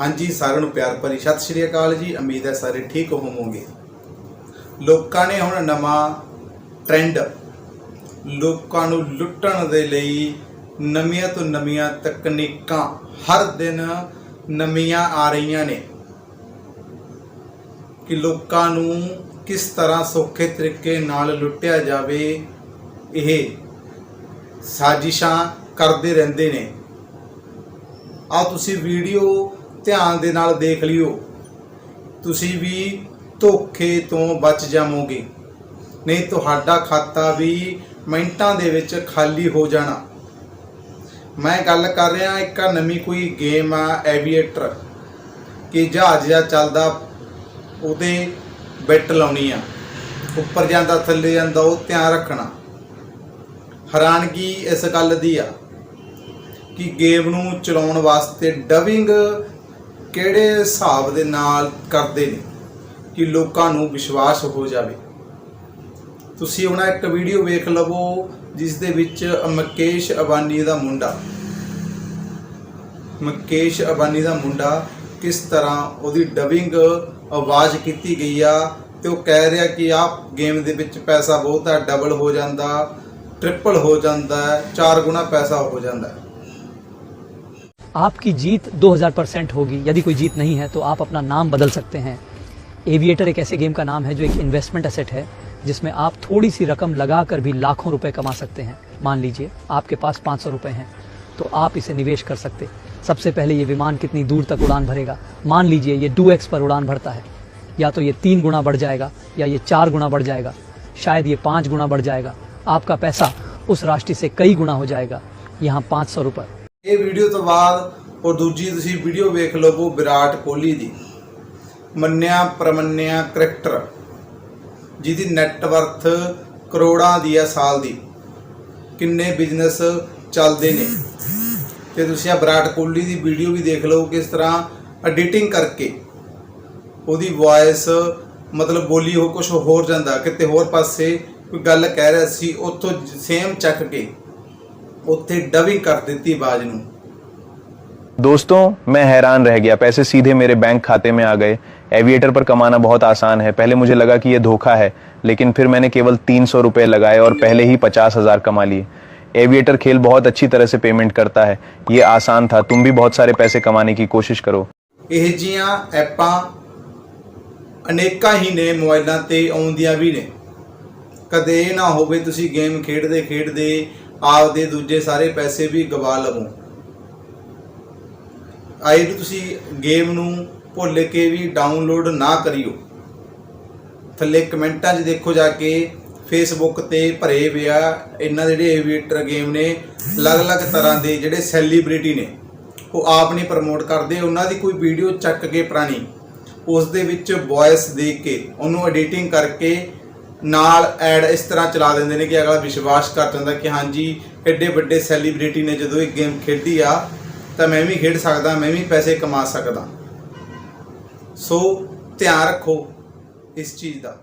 ਹਾਂਜੀ, ਸਾਰਿਆਂ ਨੂੰ ਪਿਆਰ ਭਰੀ ਸਤਿ ਸ਼੍ਰੀ ਅਕਾਲ ਜੀ। ਉਮੀਦ ਹੈ ਸਾਰੇ ਠੀਕ ਹੋਵੋਗੇ। ਲੋਕਾਂ ਨੇ ਹੁਣ ਨਵਾਂ ਟ੍ਰੈਂਡ ਲੋਕਾਂ ਨੂੰ ਲੁੱਟਣ ਦੇ ਲਈ ਨਵੀਆਂ ਤੋਂ ਨਵੀਆਂ ਤਕਨੀਕਾਂ ਹਰ ਦਿਨ ਨਵੀਆਂ ਆ ਰਹੀਆਂ ਨੇ। ਕਿ ਲੋਕਾਂ ਨੂੰ ਕਿਸ ਤਰ੍ਹਾਂ ਸੌਖੇ ਤਰੀਕੇ ਨਾਲ ਲੁੱਟਿਆ ਜਾਵੇ, ਇਹ ਸਾਜ਼ਿਸ਼ਾਂ ਕਰਦੇ ਰਹਿੰਦੇ ਨੇ। ਆ ਤੁਸੀਂ ਵੀਡੀਓ ਧਿਆਨ ਦੇ ਨਾਲ ਦੇਖ ਲਿਓ। ਤੁਸੀਂ ਵੀ ਧੋਖੇ ਤੋਂ ਬਚ ਜਾਵੋਗੇ। ਨਹੀਂ, ਤੁਹਾਡਾ ਖਾਤਾ ਵੀ ਮਿੰਟਾਂ ਦੇ ਵਿੱਚ ਖਾਲੀ ਹੋ ਜਾਣਾ। ਮੈਂ ਗੱਲ ਕਰ ਰਿਹਾ, ਇੱਕ ਨਵੀਂ ਕੋਈ ਗੇਮ ਆ, ਐਵੀਏਟਰ। ਕਿ ਜਹਾਜ਼ ਜਿਹਾ ਚੱਲਦਾ, ਉਹਦੇ ਬੈਟ ਲਾਉਣੀ ਆ। ਉੱਪਰ ਜਾਂਦਾ, ਥੱਲੇ ਜਾਂਦਾ, ਉਹ ਧਿਆਨ ਰੱਖਣਾ। ਹੈਰਾਨਗੀ ਇਸ ਗੱਲ ਦੀ ਆ ਕਿ ਗੇਮ ਨੂੰ ਚਲਾਉਣ ਵਾਸਤੇ ਡਬਿੰਗ ਕਿਹੜੇ ਹਿਸਾਬ ਦੇ ਨਾਲ ਕਰਦੇ ਨੇ ਕਿ ਲੋਕਾਂ ਨੂੰ ਵਿਸ਼ਵਾਸ ਹੋ ਜਾਵੇ? ਤੁਸੀਂ ਹੁਣ ਇੱਕ ਵੀਡੀਓ ਵੇਖ ਲਵੋ ਜਿਸ ਦੇ ਵਿੱਚ ਮੁਕੇਸ਼ ਅਬਾਨੀ ਦਾ ਮੁੰਡਾ। ਮੁਕੇਸ਼ ਅਬਾਨੀ ਦਾ ਮੁੰਡਾ ਕਿਸ ਤਰ੍ਹਾਂ ਉਹਦੀ ਡਬਿੰਗ ਆਵਾਜ਼ ਕੀਤੀ ਗਈ ਆ ਤੇ ਉਹ ਕਹਿ ਰਿਹਾ ਕਿ ਆਹ ਗੇਮ ਦੇ ਵਿੱਚ ਪੈਸਾ ਬਹੁਤ ਆ ਡਬਲ ਹੋ ਜਾਂਦਾ ਟ੍ਰਿਪਲ ਹੋ ਜਾਂਦਾ, ਚਾਰ ਗੁਣਾ ਪੈਸਾ ਹੋ ਜਾਂਦਾ। आपकी जीत 2000 परसेंट होगी। यदि कोई जीत नहीं है तो आप अपना नाम बदल सकते हैं। एविएटर एक ऐसे गेम का नाम है जो एक इन्वेस्टमेंट असेट है, जिसमें आप थोड़ी सी रकम लगाकर भी लाखों रुपए कमा सकते हैं। मान लीजिए, आपके पास 500 रुपए हैं तो आप इसे निवेश कर सकते सबसे पहले ये विमान कितनी दूर तक उड़ान भरेगा? मान लीजिए, ये टू एक्स पर उड़ान भरता है। या तो ये तीन गुना बढ़ जाएगा, या ये चार गुना बढ़ जाएगा, शायद ये पाँच गुना बढ़ जाएगा। आपका पैसा उस राशि से कई गुना हो जाएगा। यहाँ पाँच सौ रुपये ਇਹ ਵੀਡੀਓ ਤੋਂ ਬਾਅਦ ਔਰ ਦੂਜੀ ਤੁਸੀਂ ਵੀਡੀਓ ਵੇਖ ਲਵੋ ਵਿਰਾਟ ਕੋਹਲੀ ਦੀ। ਮੰਨਿਆ ਪ੍ਰਮੰਨਿਆ ਕ੍ਰਿਕਟਰ, ਜਿਹਦੀ ਨੈਟਵਰਥ ਕਰੋੜਾਂ ਦੀ ਹੈ ਸਾਲ ਦੀ। ਕਿੰਨੇ ਬਿਜ਼ਨਸ ਚੱਲਦੇ ਨੇ। ਤੇ ਤੁਸੀਂ ਆ ਵਿਰਾਟ ਕੋਹਲੀ ਦੀ ਵੀਡੀਓ ਵੀ ਦੇਖ ਲਓ ਕਿਸ ਤਰ੍ਹਾਂ ਐਡੀਟਿੰਗ ਕਰਕੇ ਉਹਦੀ ਵੌਇਸ ਮਤਲਬ ਬੋਲੀ ਉਹ ਕੁਝ ਹੋਰ ਜਾਂਦਾ, ਕਿਤੇ ਹੋਰ ਪਾਸੇ ਕੋਈ ਗੱਲ ਕਹਿ ਰਿਹਾ ਸੀ, ਉੱਥੋਂ ਸੇਮ ਚੱਕ ਕੇ ਉੱਥੇ ਡਬਿੰਗ ਕਰ ਦਿੱਤੀ ਆਵਾਜ਼ ਨੂੰ दोस्तों मैं हैरान रह गया पैसे सीधे मेरे बैंक खाते में आ गए एविएटर पर कमाना बहुत आसान है पहले मुझे लगा कि ये धोखा है लेकिन फिर मैंने केवल तीन सौ रुपये लगाए और पहले ही पचास हजार कमा लिए एविएटर खेल बहुत अच्छी तरह से पेमेंट करता है ये आसान था तुम भी बहुत सारे पैसे कमाने की कोशिश करो ਇਹ ਜੀਆਂ ਐਪਾਂ ਅਨੇਕਾਂ ਹੀ ਨੇ ਮੋਬਾਈਲਾਂ ਤੇ ਆਉਂਦੀਆਂ ਵੀ ਨੇ ਕਦੇ ਇਹ ਨਾ ਹੋਵੇ ਤੁਸੀਂ ਗੇਮ ਖੇਡਦੇ ਖੇਡਦੇ ਆਪਦੇ ਦੂਜੇ ਸਾਰੇ ਪੈਸੇ ਵੀ ਗਵਾ ਲਵੋ। ਆਈ ਨੂੰ ਤੁਸੀਂ ਗੇਮ ਨੂੰ ਭੁੱਲ ਕੇ ਵੀ ਡਾਊਨਲੋਡ ਨਾ ਕਰਿਓ। ਥੱਲੇ ਕਮੈਂਟਾਂ 'ਚ ਦੇਖੋ ਜਾ ਕੇ ਫੇਸਬੁੱਕ ਤੇ ਭਰੇ ਪਿਆ ਇਹਨਾਂ ਦੇ ਜਿਹੜੇ ਏਵੀਏਟਰ ਗੇਮ ਨੇ, ਅਲੱਗ-ਅਲੱਗ ਤਰ੍ਹਾਂ ਦੇ ਜਿਹੜੇ ਸੈਲੀਬ੍ਰਿਟੀ ਨੇ। ਉਹ ਆਪ ਨਹੀਂ ਪ੍ਰਮੋਟ ਕਰਦੇ, ਉਹਨਾਂ ਦੀ ਕੋਈ ਵੀਡੀਓ ਚੱਕ ਕੇ ਪੁਰਾਣੀ, ਉਸ ਦੇ ਵਿੱਚ ਵੌਇਸ ਦੇ ਕੇ, ਉਹਨੂੰ ਐਡੀਟਿੰਗ ਕਰਕੇ ਨਾਲ ਐਡ ਇਸ ਤਰ੍ਹਾਂ ਚਲਾ ਦਿੰਦੇ ਨੇ ਕਿ ਅਗਲਾ ਵਿਸ਼ਵਾਸ ਕਰ ਜਾਂਦਾ ਕਿ ਹਾਂਜੀ, ਐਡੇ ਵੱਡੇ ਸੈਲੀਬ੍ਰਿਟੀ ਨੇ ਜਦੋਂ ਇਹ ਗੇਮ ਖੇਡੀ ਆ, ਤਾਂ ਮੈਂ ਵੀ ਖੇਡ ਸਕਦਾ, ਮੈਂ ਵੀ ਪੈਸੇ ਕਮਾ ਸਕਦਾ। ਸੋ ਧਿਆਨ ਰੱਖੋ ਇਸ ਚੀਜ਼ ਦਾ।